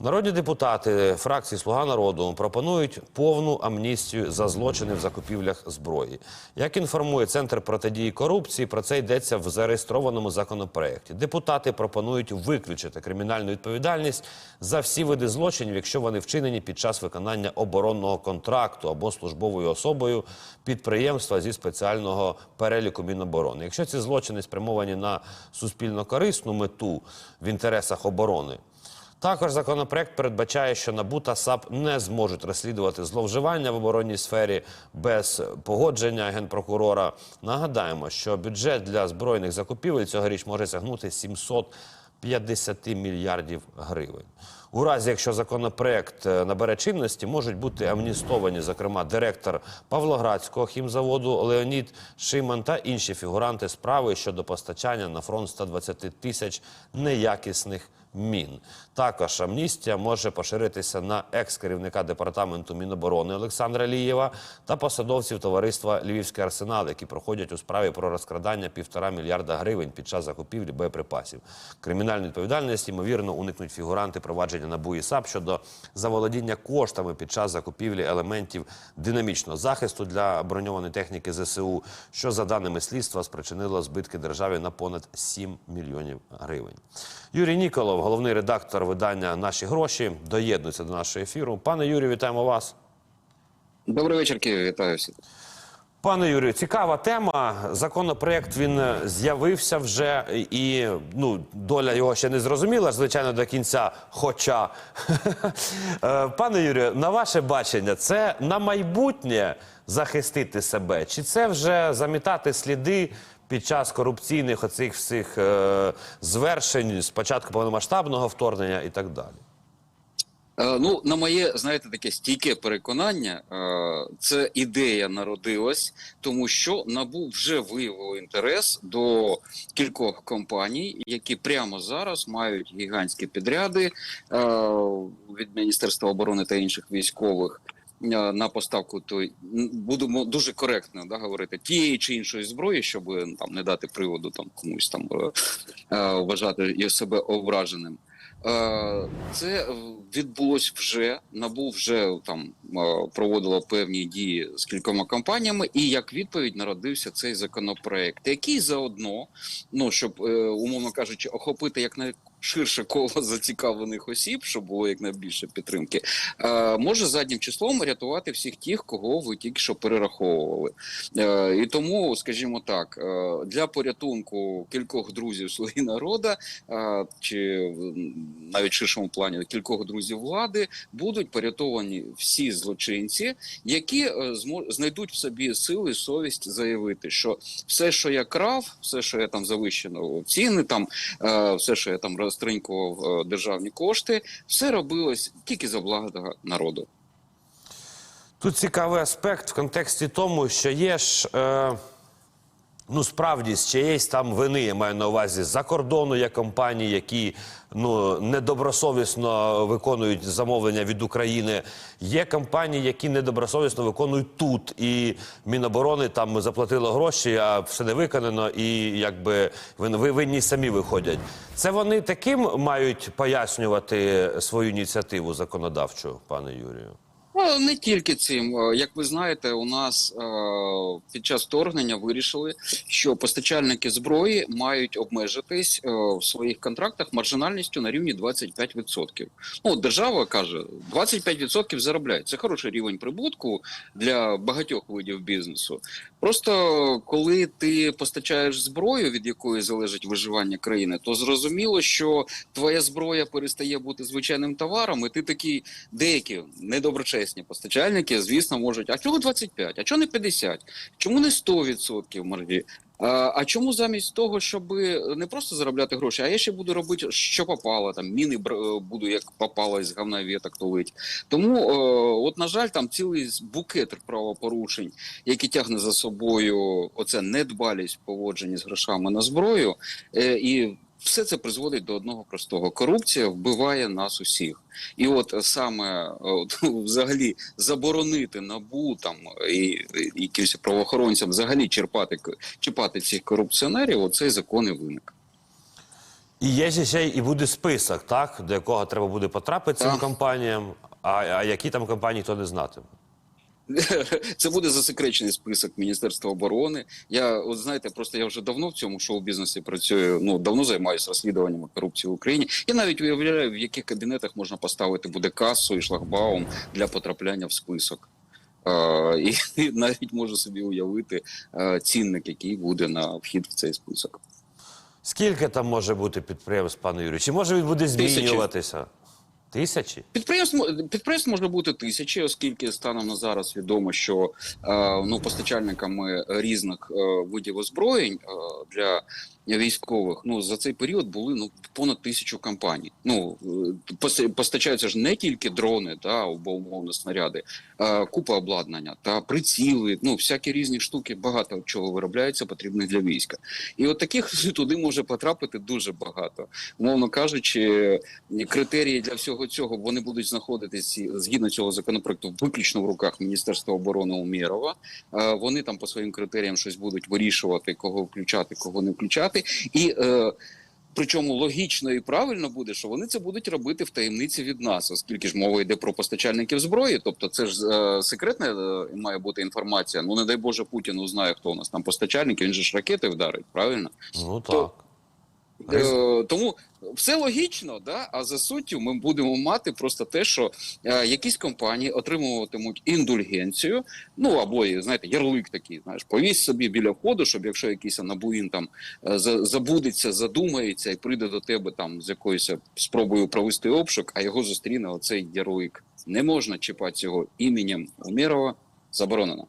Народні депутати фракції Слуга народу пропонують повну амністію за злочини в закупівлях зброї. Як інформує Центр протидії корупції, про це йдеться в зареєстрованому законопроекті. Депутати пропонують виключити кримінальну відповідальність за всі види злочинів, якщо вони вчинені під час виконання оборонного контракту або службовою особою підприємства зі спеціального переліку Міноборони. Якщо ці злочини спрямовані на суспільно корисну мету в інтересах оборони. Також законопроект передбачає, що НАБУ та САП не зможуть розслідувати зловживання в оборонній сфері без погодження генпрокурора. Нагадаємо, що бюджет для збройних закупівель цьогоріч може сягнути 750 мільярдів гривень. У разі, якщо законопроект е, набере чинності, можуть бути амністовані, зокрема, директор Павлоградського хімзаводу Леонід Шиман та інші фігуранти справи щодо постачання на фронт 120 тисяч неякісних мін. Також амністія може поширитися на екс-керівника департаменту Міноборони Олександра Лієва та посадовців товариства Львівський арсенал, які проходять у справі про розкрадання півтора мільярда гривень під час закупівлі боєприпасів. Кримінальну відповідальність ймовірно уникнуть фігуранти провадження НАБУ і САП щодо заволодіння коштами під час закупівлі елементів динамічного захисту для броньованої техніки ЗСУ, що за даними слідства спричинило збитки державі на понад 7 мільйонів гривень. Юрій Ніколов, головний редактор видання Наші гроші, доєднується до нашого ефіру. Пане Юрію, вітаємо вас. Добрий вечір, Київ. Вітаю всіх. Пане Юрію, цікава тема. Законопроект він е, з'явився вже, і ну доля його ще не зрозуміла, звичайно, до кінця. Хоча, Е, пане Юрію, на ваше бачення, це на майбутнє захистити себе, чи це вже замітати сліди під час корупційних оцих всіх е, звершень спочатку повномасштабного вторгнення і так далі? Е, ну, на моє, знаєте, таке стійке переконання, е, це ідея народилась, тому що НАБУ вже виявило інтерес до кількох компаній, які прямо зараз мають гігантські підряди е, від Міністерства оборони та інших військових. Е, На поставку той м, будемо дуже коректно да, говорити тієї чи іншої зброї, щоб там не дати приводу там комусь там е, е, вважати себе ображеним. Це відбулось вже. Набу вже там проводило певні дії з кількома компаніями, і як відповідь народився цей законопроект, який заодно, ну щоб умовно кажучи, охопити як ширше коло зацікавлених осіб, щоб було якнайбільше підтримки, е, може заднім числом рятувати всіх тих, кого ви тільки що перераховували. Е, І тому, скажімо так, е, для порятунку кількох друзів слуги народа чи навіть в ширшому плані кількох друзів влади будуть порятовані всі злочинці, які знайдуть в собі сили і совість заявити, що все, що я крав, все, що я там завищено ціни, там все, що я там розтринькував е, державні кошти, все робилось тільки за благо народу. Тут цікавий аспект в контексті тому, що є ж. Е... Ну, справді, з чиєїсь там вини, я маю на увазі, за кордону є компанії, які ну недобросовісно виконують замовлення від України. Є компанії, які недобросовісно виконують тут. І Міноборони там заплатило гроші, а все не виконано, і якби ви винні самі виходять. Це вони таким мають пояснювати свою ініціативу законодавчу, пане Юрію. Ну, не тільки цим, Е, як ви знаєте, у нас е, під час вторгнення вирішили, що постачальники зброї мають обмежитись е, в своїх контрактах маржинальністю на рівні 25%. Ну, держава каже, 25% заробляють. Це хороший рівень прибутку для багатьох видів бізнесу. Просто коли ти постачаєш зброю, від якої залежить виживання країни, то зрозуміло, що твоя зброя перестає бути звичайним товаром, і ти такі деякі недоброчесні постачальники, звісно, можуть. А чого 25? А чого не 50? Чому не 100% маржі? А, чому замість того, щоб не просто заробляти гроші, а я ще буду робити, що попало, там міни е, буду як попало із говна віток тулить. Тому, е, от на жаль, там цілий букет правопорушень, які тягне за собою оце недбалість поводження з грошами на зброю, е, і все це призводить до одного простого: корупція вбиває нас усіх. І от саме от, взагалі заборонити набу там і, і якимось правоохоронцям взагалі черпати чіпати цих корупціонерів. Оцей закон і виник. І є ще і буде список, так, до якого треба буде потрапити цим компаніям, а, а які там компанії, хто не знатиме. Це буде засекречений список Міністерства оборони. Я от знаєте, просто я вже давно в цьому шоу-бізнесі працюю. Ну давно займаюся розслідуваннями корупції в Україні. Я навіть уявляю, в яких кабінетах можна поставити буде касу і шлагбаум для потрапляння в список. І, і навіть можу собі уявити цінник, який буде на вхід в цей список. Скільки там може бути підприємств, пане Юрію? Чи може він буде Тисячі. змінюватися? Тисячі? Підприємств підприємств може бути тисячі, оскільки станом на зараз відомо, що е, ну постачальниками різних е, видів озброєнь е, для військових ну за цей період були ну понад тисячу компаній. Ну е, постачаються ж не тільки дрони, та або умовно снаряди, е, купа обладнання та приціли. Ну всякі різні штуки, багато чого виробляється, потрібних для війська. І от таких туди може потрапити дуже багато. Умовно кажучи, критерії для всього цього вони будуть знаходитись згідно цього законопроекту виключно в руках Міністерства оборони Умєрова. Е, Вони там по своїм критеріям щось будуть вирішувати, кого включати, кого не включати, і е, причому логічно і правильно буде, що вони це будуть робити в таємниці від нас, оскільки ж мова йде про постачальників зброї. Тобто, це ж е, секретна е, має бути інформація. Ну не дай Боже, Путін узнає, хто у нас там постачальник. Він же ж ракети вдарить, правильно? Ну так. То, Е, тому все логічно, да? а за суттю ми будемо мати просто те, що е, якісь компанії отримуватимуть індульгенцію, ну або знаєте, ярлик такий, знаєш, повісь собі біля входу, щоб якщо якийсь анабуїн там е, забудеться, задумається і прийде до тебе там з якоюсь спробою провести обшук, а його зустріне оцей ярлик. Не можна чіпати його іменем Умєрова, заборонено.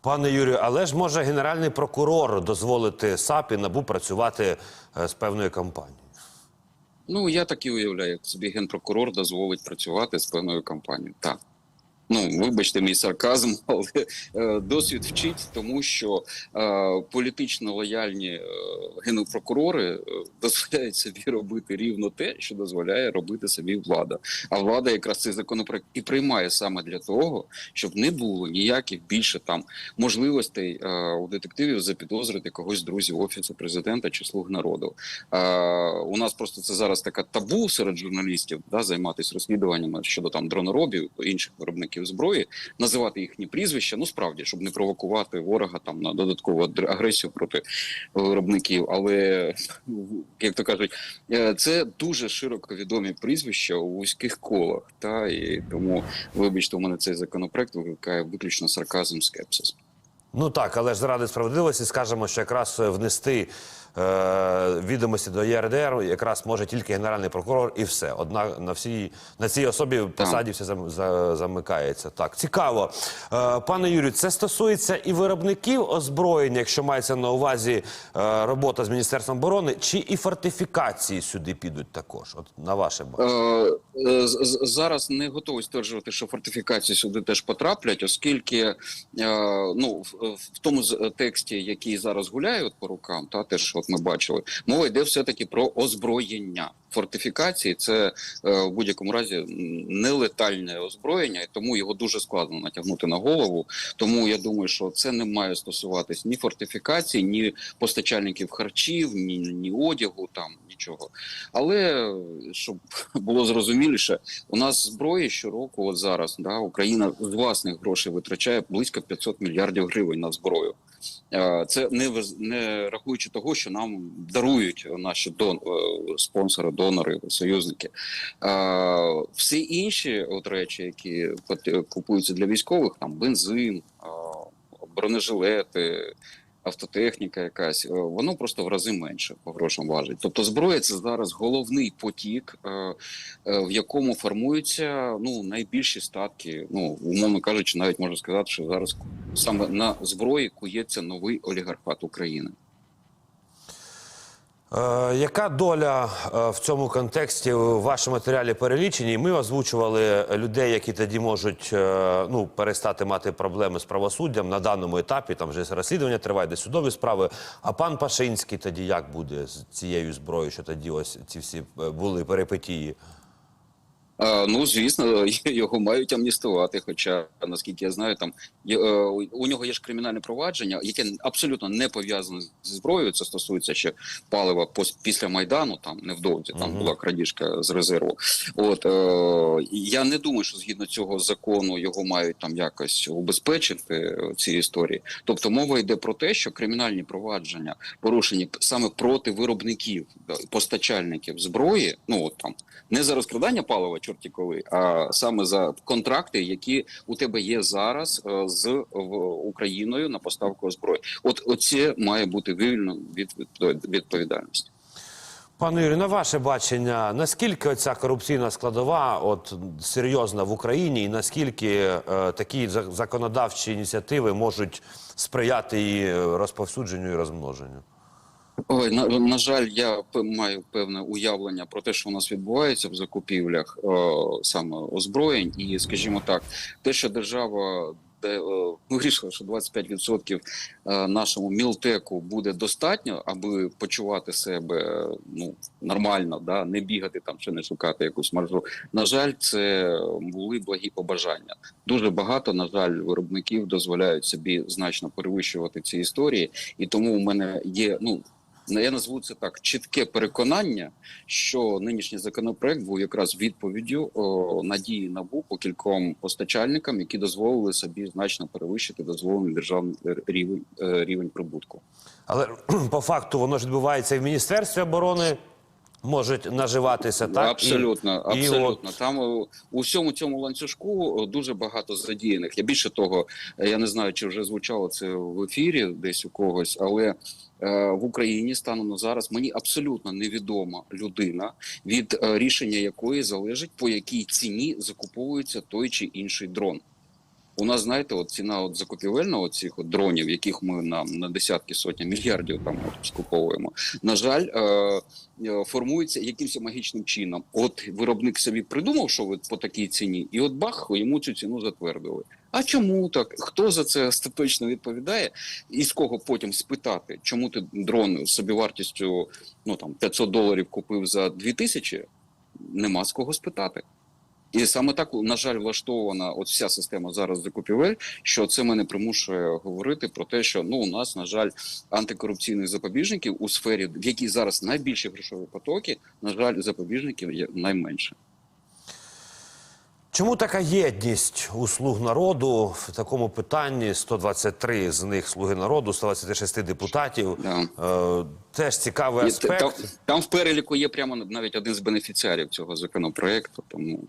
Пане Юрію, але ж може генеральний прокурор дозволити САП і НАБУ працювати е, з певною компанією? Ну, я так і уявляю, як собі генпрокурор дозволить працювати з певною компанією. Так. Ну, вибачте мій сарказм, але е, досвід вчить, тому що е, політично лояльні е, генпрокурори е, дозволяють собі робити рівно те, що дозволяє робити собі влада. А влада якраз цей законопроект і приймає саме для того, щоб не було ніяких більше там можливостей е, у детективів запідозрити когось друзів офісу президента чи слуг народу. Е, у нас просто це зараз така табу серед журналістів да, займатися розслідуваннями щодо там дроноробів інших виробників зброї, називати їхні прізвища. Ну справді, щоб не провокувати ворога там на додаткову агресію проти виробників. Але як то кажуть, е, це дуже широко відомі прізвища у вузьких колах. Та і тому, вибачте, у мене цей законопроект викликає виключно сарказм, скепсис. Ну так, але ж заради справедливості скажемо, що якраз внести відомості до ЄРДР якраз може тільки генеральний прокурор і все. Одна на всій на цій особі посаді все зам, за, замикається. Так, цікаво. Е, пане Юрію, це стосується і виробників озброєння, якщо мається на увазі е, робота з Міністерством оборони, чи і фортифікації сюди підуть також? От на ваше бачення. Е, е, зараз не готовий стверджувати, що фортифікації сюди теж потраплять, оскільки е, ну в, тому тексті, який зараз гуляє от по рукам, та теж от ми бачили, мова йде все таки про озброєння. Фортифікації це е, в будь-якому разі нелетальне озброєння, і тому його дуже складно натягнути на голову. Тому я думаю, що це не має стосуватись ні фортифікацій, ні постачальників харчів, ні, ні одягу, там нічого. Але щоб було зрозуміліше, у нас зброї щороку, от зараз, да, Україна з власних грошей витрачає близько 500 мільярдів гривень на зброю. Е, Це не не рахуючи того, що нам дарують наші дон е, спонсори, донори, союзники. Е, Всі інші от речі, які купуються для військових, там бензин, бронежилети. Автотехніка якась, е, воно просто в рази менше по грошам важить. Тобто зброя це зараз головний потік, е, е, в якому формуються ну найбільші статки. Ну умовно кажучи, навіть можна сказати, що зараз саме на зброї кується новий олігархат України. Е, яка доля е, в цьому контексті в вашому матеріалі перелічені? Ми озвучували людей, які тоді можуть е, ну, перестати мати проблеми з правосуддям на даному етапі. Там вже розслідування триває, де судові справи. А пан Пашинський тоді як буде з цією зброєю, що тоді ось ці всі були перипетії? Ну, звісно, його мають амністувати. Хоча, наскільки я знаю, там е, у нього є ж кримінальне провадження, яке абсолютно не пов'язане зі зброєю. Це стосується ще палива після майдану. Там невдовзі там була крадіжка з резерву. От е, я не думаю, що згідно цього закону його мають там якось убезпечити е, ці історії. Тобто мова йде про те, що кримінальні провадження порушені саме проти виробників постачальників зброї. Ну от там не за розкрадання палива, чорті а саме за контракти, які у тебе є зараз е, з Україною на поставку зброї. От оце має бути вивільно від від- відповідальності. Пане Юрію, на ваше бачення, наскільки оця корупційна складова от серйозна в Україні, і наскільки е, такі законодавчі ініціативи можуть сприяти її розповсюдженню і розмноженню? Ой, на, на жаль, я маю певне уявлення про те, що у нас відбувається в закупівлях е, саме озброєнь, і скажімо так, те, що держава де е, вирішила, що 25% е, нашому мілтеку буде достатньо, аби почувати себе ну нормально, да не бігати там чи не шукати якусь маржу. На жаль, це були благі побажання. Дуже багато, на жаль, виробників дозволяють собі значно перевищувати ці історії, і тому у мене є ну. Я назву це так чітке переконання, що нинішній законопроект був якраз відповіддю о, надії НАБУ по кільком постачальникам, які дозволили собі значно перевищити дозволений державний рівень е, рівень прибутку. Але по факту воно ж відбувається і в Міністерстві оборони. Можуть наживатися так абсолютно, і, і абсолютно. от, Там е, у всьому цьому ланцюжку е, дуже багато задіяних. Я більше того, е, я не знаю, чи вже звучало це в ефірі десь у когось, але е, в Україні станом на зараз мені абсолютно невідома людина, від е, рішення якої залежить по якій ціні закуповується той чи інший дрон. У нас, знаєте, от ціна от закупівельна цих от дронів, яких ми на, на десятки сотні мільярдів там от скуповуємо. На жаль, е, е, формується якимось магічним чином. От виробник собі придумав, що от по такій ціні, і от бах, йому цю ціну затвердили. А чому так? Хто за це остаточно відповідає? І з кого потім спитати, чому ти дрон з собівартістю ну там 500 доларів купив за 2000? Нема з кого спитати. І саме так, на жаль, влаштована от вся система зараз закупівель, що це мене примушує говорити про те, що ну у нас, на жаль, антикорупційних запобіжників у сфері, в якій зараз найбільші грошові потоки, на жаль, запобіжників є найменше. Чому така єдність у слуг народу в такому питанні? 123 з них слуги народу, 126 депутатів. Да. Е, теж цікавий аспект. Там, там в переліку є прямо навіть один з бенефіціарів цього законопроекту, тому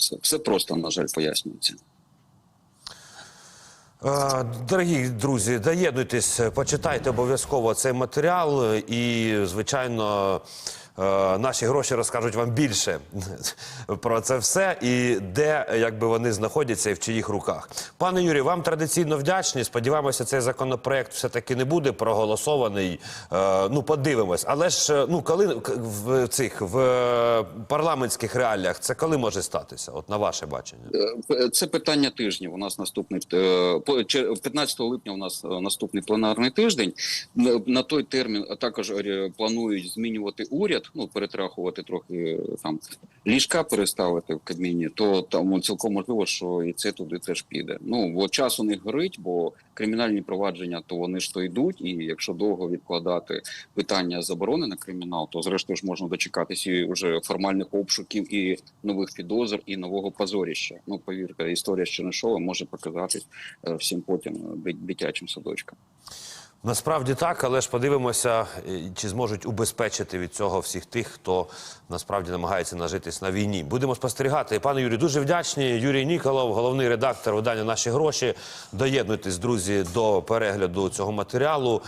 все, все просто, на жаль, пояснюється. Е, Дорогі друзі, доєднуйтесь, почитайте обов'язково цей матеріал, і, звичайно, наші гроші розкажуть вам більше про це все і де якби вони знаходяться і в чиїх руках. Пане Юрію, вам традиційно вдячні. Сподіваємося, цей законопроект все-таки не буде проголосований. Е, Ну, подивимось. Але ж е, ну коли в цих в е, парламентських реаліях це коли може статися? От на ваше бачення. Е, Це питання тижнів. У нас наступний е, по- че- 15 липня. У нас е, наступний пленарний тиждень. На- той термін також е, планують змінювати уряд. Ну перетрахувати трохи там ліжка переставити в Кабміні. То там цілком можливо, що і це туди теж піде. Ну бо час у них горить, бо кримінальні провадження то вони ж то йдуть. І якщо довго відкладати питання заборони на кримінал, то зрештою ж можна дочекатися і вже формальних обшуків і нових підозр і нового позоріща. Ну повірте, історія з Чернишовим може показатись е, всім потім е, ди- дитячим садочкам. Насправді так, але ж подивимося, е, чи зможуть убезпечити від цього всіх тих, хто насправді намагається нажитись на війні. Будемо спостерігати. Пане Юрію, дуже вдячні. Юрій Ніколов, головний редактор видання Наші гроші. Доєднуйтесь, друзі, до перегляду цього матеріалу.